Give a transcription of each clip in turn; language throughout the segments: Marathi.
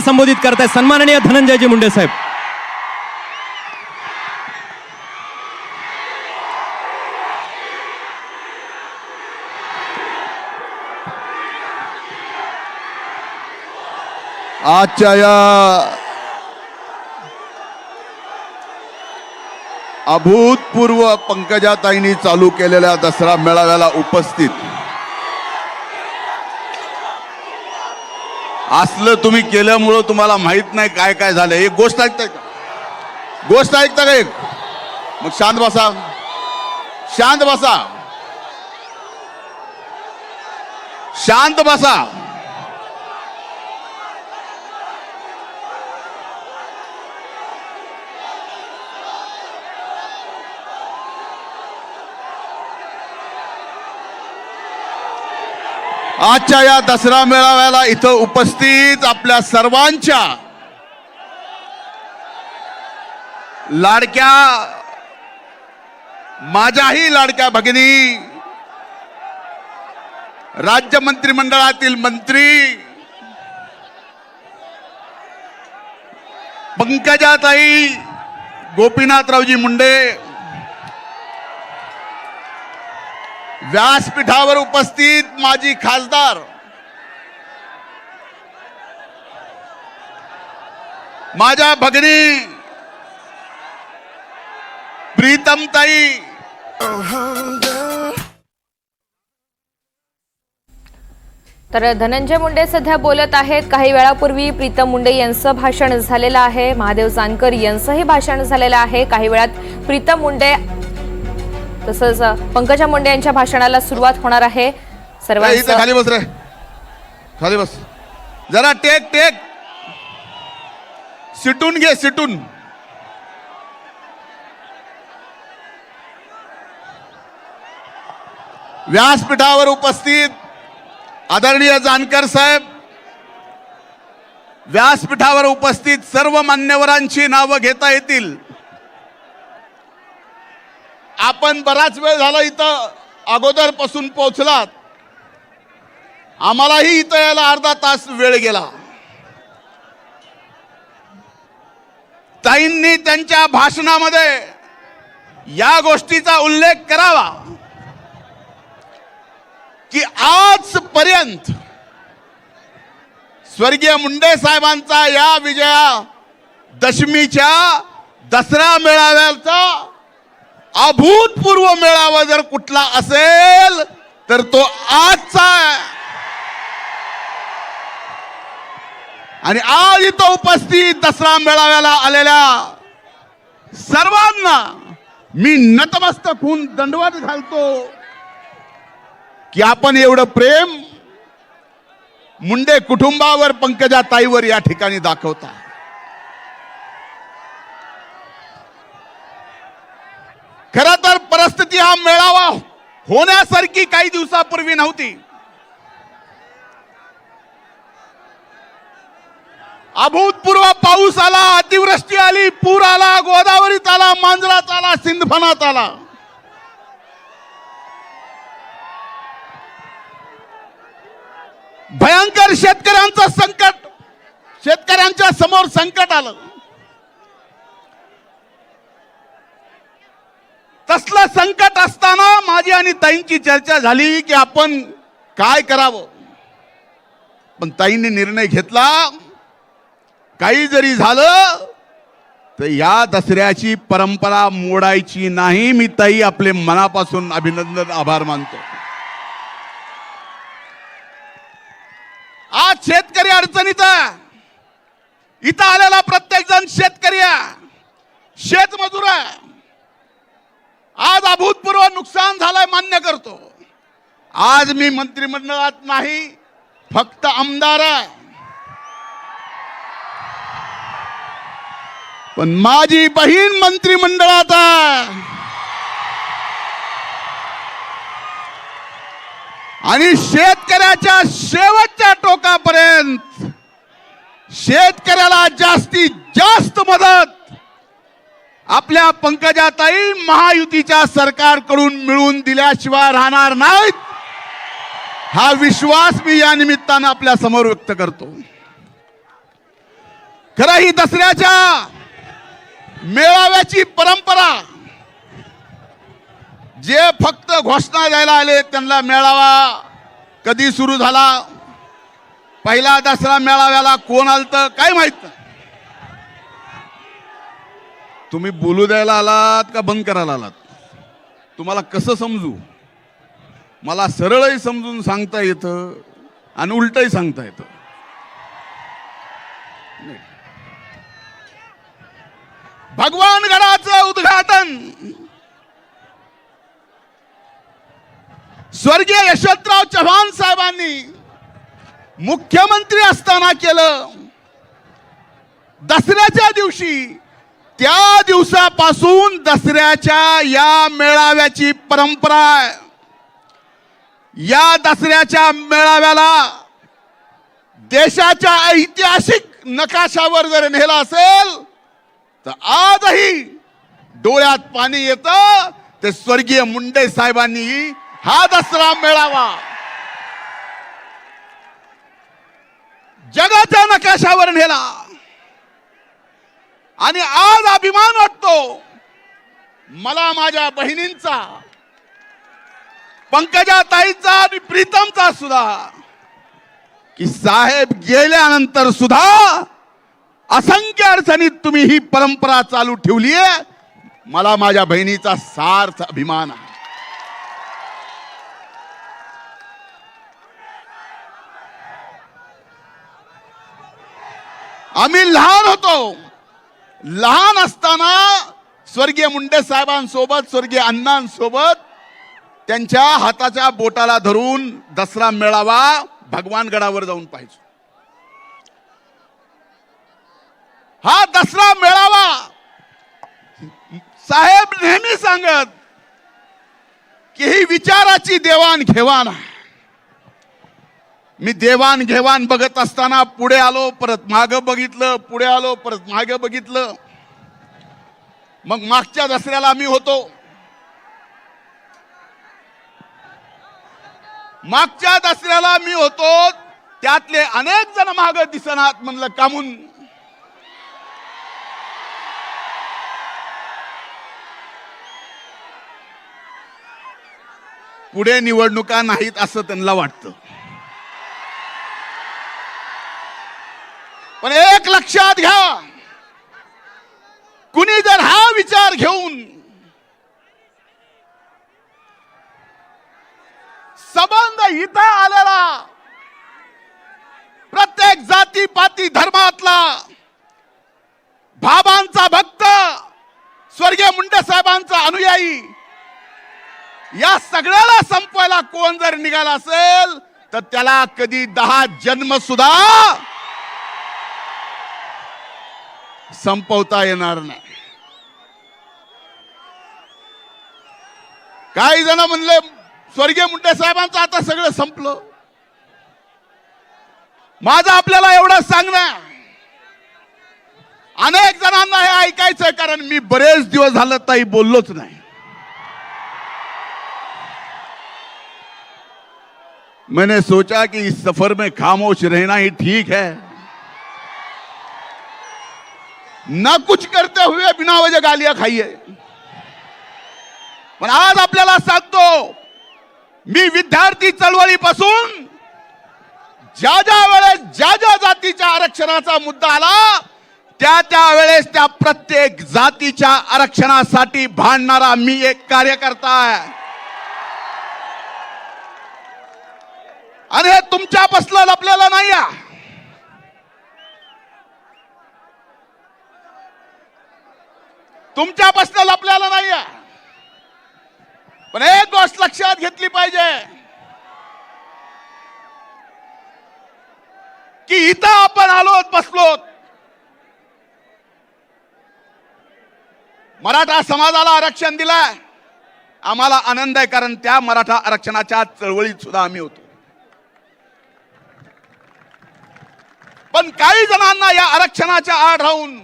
संबोधित करताय सन्माननीय धनंजयजी मुंडे साहेब. आजच्या या अभूतपूर्व पंकजाताईंनी चालू केलेल्या दसरा मेळाव्याला उपस्थित असलं तुम्ही केल्यामुळं तुम्हाला माहीत नाही काय काय झालं. एक गोष्ट ऐकताय का? गोष्ट ऐकता का एक? मग शांत बसा. शांत बसा. शांत बसा. आजच्या या दसरा मेळाव्याला इथं उपस्थित आपल्या सर्वांच्या लाडक्या माझ्याही लाडक्या भगिनी राज्य मंत्रिमंडळातील मंत्री पंकजाताई गोपीनाथरावजी मुंडे व्यासपीठावर उपस्थित माजी खासदार माझ्या भगिनी प्रीतमताई. तर धनंजय मुंडे सध्या बोलत आहेत. काही वेळापूर्वी प्रीतम मुंडे यांचं भाषण झालेलं आहे. महादेव जानकर यांचंही भाषण झालेलं आहे. काही वेळात प्रीतम मुंडे तसंच पंकजा मुंडे यांच्या भाषणाला सुरुवात होणार आहे. सर्वांचं खाली बस रे. खाली बस. जरा टेक टेक. सिटून घे सिटून. व्यासपीठावर उपस्थित आदरणीय जानकर साहेब व्यासपीठावर उपस्थित सर्व मान्यवरांची नावं घेता येतील. आपण बराच वेळ झाला इथं अगोदरपासून पोहोचलात. आम्हालाही इथं यायला अर्धा तास वेळ गेला. ताईंनी त्यांच्या भाषणामध्ये या गोष्टीचा उल्लेख करावा. की आजपर्यंत स्वर्गीय मुंडे साहेबांचा या विजया दशमीच्या दसरा मेळाव्याचा अभूतपूर्व मेळावा जर कुठला असेल तर तो आजचा आहे. आणि आज इथं उपस्थित दसरा मेळाव्याला आलेल्या सर्वांना मी नतमस्तक होऊन दंडवत घालतो की आपण एवढं प्रेम मुंडे कुटुंबावर पंकजा ताईवर या ठिकाणी दाखवता. खर तर परिस्थिती हा मेळावा होण्यासारखी काही दिवसापूर्वी नव्हती. अभूतपूर्व पाऊस आला अतिवृष्टी आली पूर आला गोदावरीत आला मांजरात आला सिंधफणात आला. भयंकर शेतकऱ्यांचं संकट शेतकऱ्यांच्या समोर संकट आलं. तसलं संकट असताना माझी आणि ताईंची चर्चा झाली की आपण काय करावं? पण ताईंनी निर्णय घेतला. काही जरी झालं तर या दसऱ्याची परंपरा मोडायची नाही. मी ताई आपले मनापासून अभिनंदन आभार मानतो. आज शेतकरी अडचणीत इथं आलेला प्रत्येक जण शेतकरी शेतमजूर आहे. आज अभूतपूर्व नुकसान झालंय मान्य करतो. आज मी मंत्रिमंडळात नाही फक्त आमदार आहे. पण माझी बहीण मंत्रिमंडळात आहे. आणि शेतकऱ्याच्या शेवटच्या टोकापर्यंत शेतकऱ्याला जास्तीत जास्त मदत आपल्या पंकजाताई महायुतीच्या सरकारकडून मिळवून दिल्याशिवाय राहणार नाहीत. हा विश्वास मी या निमित्तानं आपल्यासमोर व्यक्त करतो. खरं ही दसऱ्याच्या मेळाव्याची परंपरा जे फक्त घोषणा द्यायला आले त्यांना मेळावा कधी सुरू झाला? पहिला दसरा मेळाव्याला कोण आलतं? काय माहीत? नाही. तुम्ही बोलू द्यायला आलात का बंद करायला आलात? तुम्हाला कसं समजू? मला सरळही समजून सांगता येतं आणि उलटही सांगता येतं. भगवान गडाचं उद्घाटन! स्वर्गीय यशवंतराव चव्हाण साहेबांनी मुख्यमंत्री असताना केलं. दसऱ्याच्या दिवशी त्या दिवसापासून दसऱ्याच्या या मेळाव्याची परंपरा आहे. या दसऱ्याच्या मेळाव्याला देशाच्या ऐतिहासिक नकाशावर जर नेला असेल तर आजही डोळ्यात पाणी येतं. ते स्वर्गीय मुंडे साहेबांनी हा दसरा मेळावा. जगाच्या नकाशावर नेला. आणि आज अभिमान वाटतो. मला माझ्या बहिणींचा पंकजा ताईचा आणि प्रीतमचा सुद्धा की साहेब गेल्यानंतर सुद्धा असंख्य अडचणीत तुम्ही ही परंपरा चालू ठेवली आहे. मला माझ्या बहिणीचा सार्थ अभिमान आहे. आम्ही लहान होतो. लहान असताना स्वर्गीय मुंडे साहेबांसोबत स्वर्गीय अण्णांसोबत त्यांच्या हाताच्या बोटाला धरून दसरा मेळावा भगवानगडावर जाऊन पाहिजे हा दसरा मेळावा साहेब नेहमी सांगत की ही विचाराची देवाण घेवाण आहे. मी देवाण घेवाण बघत असताना पुढे आलो परत माग बघितलं पुढे आलो परत मागं बघितलं. मग मागच्या दसऱ्याला मी होतो. मागच्या दसऱ्याला मी होतो त्यातले अनेक जण माग दिसनात म्हणलं कामून. पुढे निवडणुका नाहीत असं त्यांना वाटतं. पण एक लक्षात घ्या. कुणी जर हा विचार घेऊन संबंध इथं आलेला प्रत्येक जाती पाती धर्मातला भाबांचा भक्त स्वर्गीय मुंडे साहेबांचा अनुयायी या सगळ्याला संपवायला कोण जर निघाला असेल तर त्याला कधी दहा जन्म सुद्धा संपवता येणार नाही. काही जण म्हणले स्वर्गीय मुंडे साहेबांचं आता सगळं संपलं. माझं आपल्याला एवढं सांगणं. अनेक जणांना हे ऐकायचंय कारण मी बरेच दिवस झालं ताई बोललोच नाही. मैंने सोचा कि इस सफर में खामोश रहना ही ठीक है. ना कुछ करते हुए बिना वजह गालियां खाइए पण आज आपल्याला सांगतो मी विद्यार्थी चळवळीपासून ज्या ज्या वेळेस ज्या ज्या जातीच्या आरक्षणाचा मुद्दा आला त्या त्या वेळेस त्या प्रत्येक जातीच्या आरक्षणासाठी भांडणारा मी एक कार्यकर्ता आहे आणि हे तुमच्यापासलं आपल्याला नाही आहे. तुमच्यापासून लपलेलं नाही पण एक गोष्ट लक्षात घेतली पाहिजे. की इथं आपण आलोत बसलोत मराठा समाजाला आरक्षण दिलाय. आम्हाला आनंद आहे कारण त्या मराठा आरक्षणाच्या चळवळीत सुद्धा आम्ही होतो. पण काही जणांना या आरक्षणाच्या आड राहून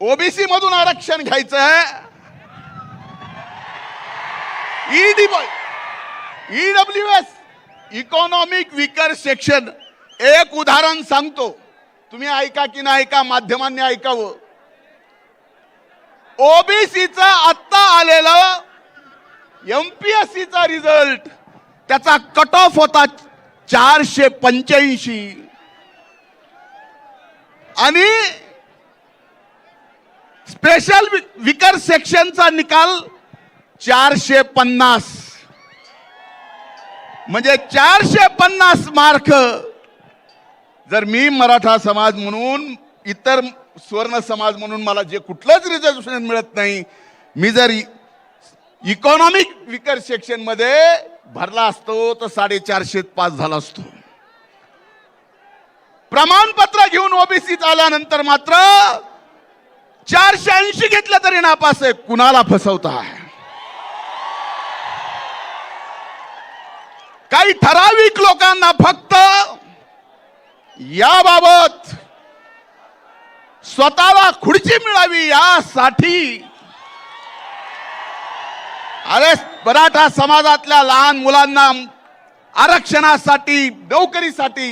ओबीसी मधून आरक्षण घ्यायचं आहे ED E W S economic weaker section एक उदाहरण सांगतो. तुम्ही ऐका की नाही ऐका माध्यमांनी ऐकावं. ओबीसीचा आत्ता आलेलं एमपीएससीचा रिझल्ट त्याचा कट ऑफ होता चारशे पंच्याऐंशी. आणि स्पेशल विकर सेक्शनचा निकाल चारशे पन्नास. म्हणजे चारशे पन्नास मार्क. जर मी मराठा समाज म्हणून इतर सुवर्ण समाज म्हणून मला जे कुठलंच रिझर्वेशन मिळत नाही मी जर इकॉनॉमिक विकर सेक्शनमध्ये भरला असतो तर साडेचारशे पास झाला असतो. प्रमाणपत्र घेऊन ओबीसीत आल्यानंतर मात्र चारशे ऐंशी घेतलं तरी नापास आहे. कुणाला फसवताय काही ठराविक लोकांना फक्त याबाबत स्वतःला खुर्ची मिळावी यासाठी. अरे मराठा समाजातल्या लहान मुलांना आरक्षणासाठी नोकरीसाठी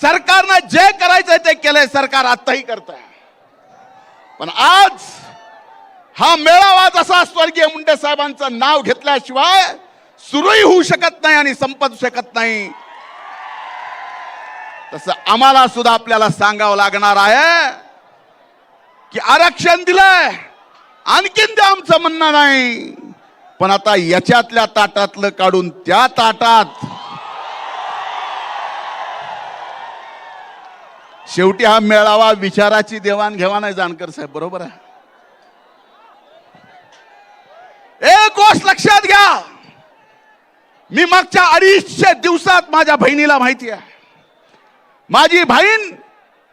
सरकारनं जे करायचंय ते केलंय सरकार आताही करत आहे पण आज हा मेळावा जसा स्वर्गीय मुंडे साहेबांचं नाव घेतल्याशिवाय सुरूही होऊ शकत नाही आणि संपत शकत नाही. तसं आम्हाला सुद्धा आपल्याला सांगावं लागणार आहे की आरक्षण दिलंय. आणखीन ते आमचं म्हणणं नाही. पण आता याच्यातल्या ताटातलं काढून त्या ताटात शेवटी हा मेळावा विचाराची देवाणघेवाण आहे जानकर साहेब बरोबर आहे? एक गोष्ट लक्षात घ्या. मी मागच्या अडीचशे दिवसात माझ्या बहिणीला माहिती आहे. माझी बहीण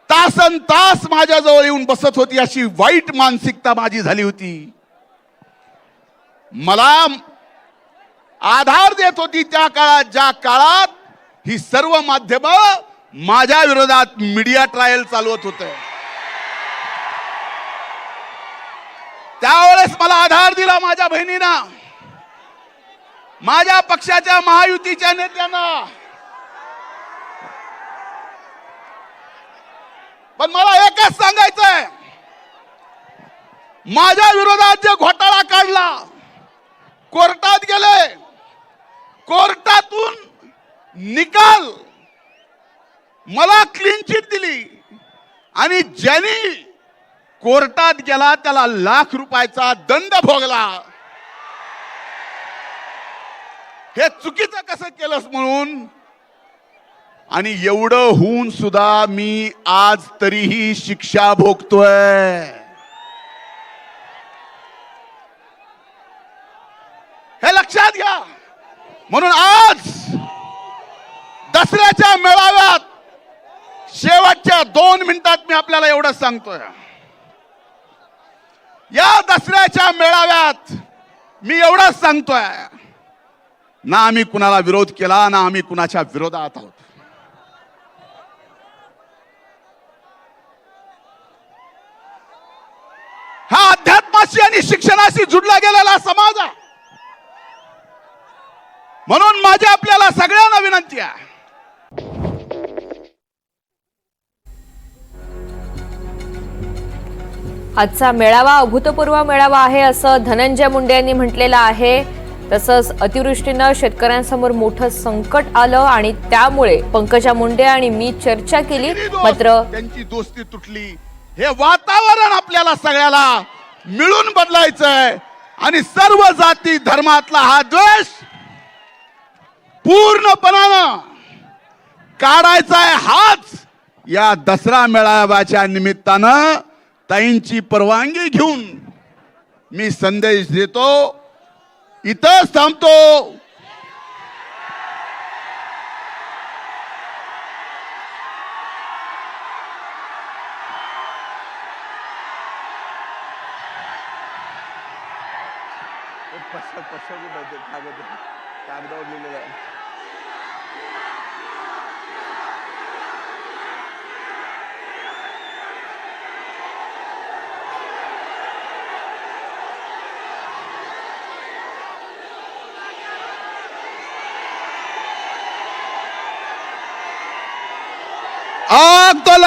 तासन तास माझ्याजवळ येऊन बसत होती अशी वाईट मानसिकता माझी झाली होती. मला आधार देत होती त्या काळात ज्या काळात ही सर्व माध्यमं माझ्या विरोधात मीडिया ट्रायल चालवत होत. त्यावेळेस मला आधार दिला माझ्या बहिणीना. माझ्या पक्षाच्या महायुतीच्या नेत्यांना. पण मला एकच सांगायचंय. माझ्या विरोधात जे घोटाळा काढला कोर्टात गेले कोर्टातून निकाल मला क्लीन चिट दिली. आणि ज्यांनी कोर्टात गेला त्याला लाख रुपयाचा दंड भोगला. हे चुकीचं कसं केलंस म्हणून? आणि एवढं होऊन सुद्धा मी आज तरीही शिक्षा भोगतोय. हे लक्षात घ्या. म्हणून आज दसऱ्याच्या मेळाव्यात शेवटच्या दोन मिनिटात मी आपल्याला एवढं सांगतोय. या दसऱ्याच्या मेळाव्यात मी एवढंच सांगतोय. ना आम्ही कुणाला विरोध केला ना आम्ही कुणाच्या विरोधात आहोत. हा अध्यात्माशी आणि शिक्षणाशी जुडला गेलेला समाज आहे. म्हणून माझी आपल्याला सगळ्यांना विनंती आहे. आजचा मेळावा अभूतपूर्व मेळावा आहे असं धनंजय मुंडे यांनी म्हटलेलं आहे. तसंच अतिवृष्टीनं शेतकऱ्यांसमोर मोठं संकट आलं आणि त्यामुळे पंकजा मुंडे आणि मी चर्चा केली. मात्र त्यांची दोस्ती तुटली. हे वातावरण आपल्याला सगळ्याला मिळून बदलायचंय. आणि सर्व जाती धर्मातला हा द्वेष पूर्णपणानं काढायचा आहे हाच या दसरा मेळाव्याच्या निमित्तानं. ताईंची परवानगी घेऊन मी संदेश देतो इथंच थांबतो.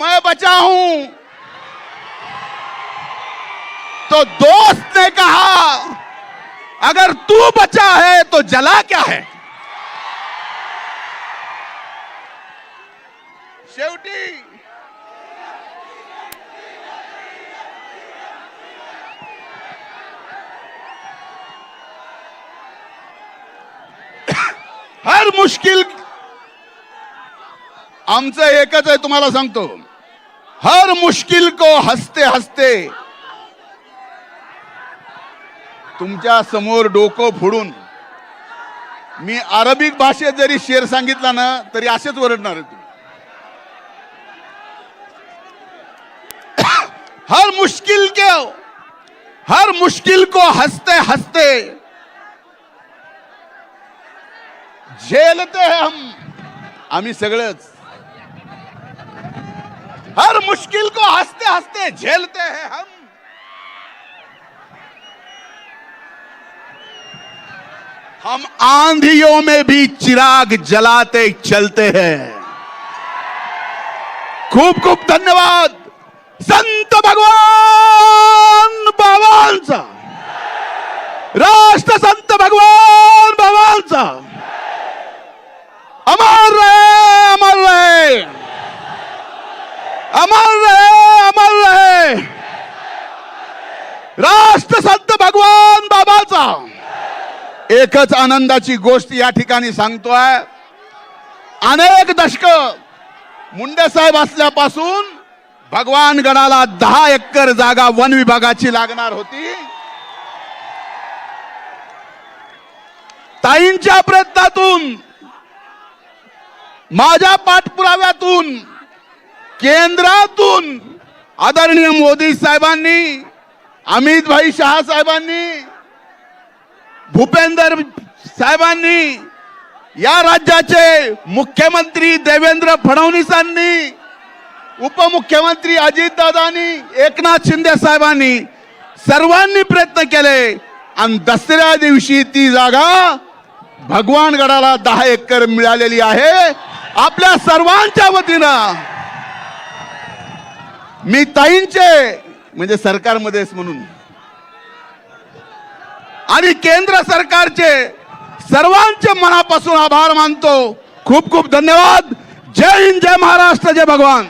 मैं बचा हूँ। तो दोस्त ने कहा, अगर तू बचा है तो जला क्या है? शेवटी, हर मुश्किल आमचं एकच आहे तुम्हाला सांगतो। हर मुश्किल को हसते हसते तुमच्यासमोर डोकं फोडून मी अरबिक भाषेत जरी शेर सांगितला ना तरी असेच ओरडणार आहे तुम्ही. हर मुश्किल के हर मुश्किल को हंसते हंसते झेलते हम. आम्ही सगळंच. हर मुश्किल को हँसते हँसते झेलते हैं हम। हम आंधियों में भी चिराग जलाते चलते हैं। खूब खूब धन्यवाद। संत भगवान बाबांचा राष्ट्र संत भगवान बाबांचा अमर अमर रहे अमर रहे। राष्ट्र संत भगवान बाबाचा। एकच आनंदाची गोष्ट या ठिकाणी सांगतोय. अनेक दशक मुंडे साहेब असल्यापासून भगवान गडाला दहा एकर जागा वन विभागाची लागणार होती. ताईंच्या प्रयत्नातून माझ्या पाठपुराव्यातून केंद्रातून आदरणीय मोदी साहेबांनी अमित भाई शहा साहेबांनी भूपेंद्र साहेबांनी या राज्याचे मुख्यमंत्री देवेंद्र फडणवीसांनी उपमुख्यमंत्री अजितदादांनी एकनाथ शिंदे साहेबांनी सर्वांनी प्रयत्न केले आणि दसऱ्या दिवशी ती जागा भगवान गडाला दहा एकर मिळालेली आहे. आपल्या सर्वांच्या वतीनं मी ताईंचे म्हणजे सरकारमध्येच म्हणून. आणि केंद्र सरकारचे सर्वांचे मनापासून आभार मानतो. खूप खूप धन्यवाद. जय हिंद जय महाराष्ट्र जय भगवान.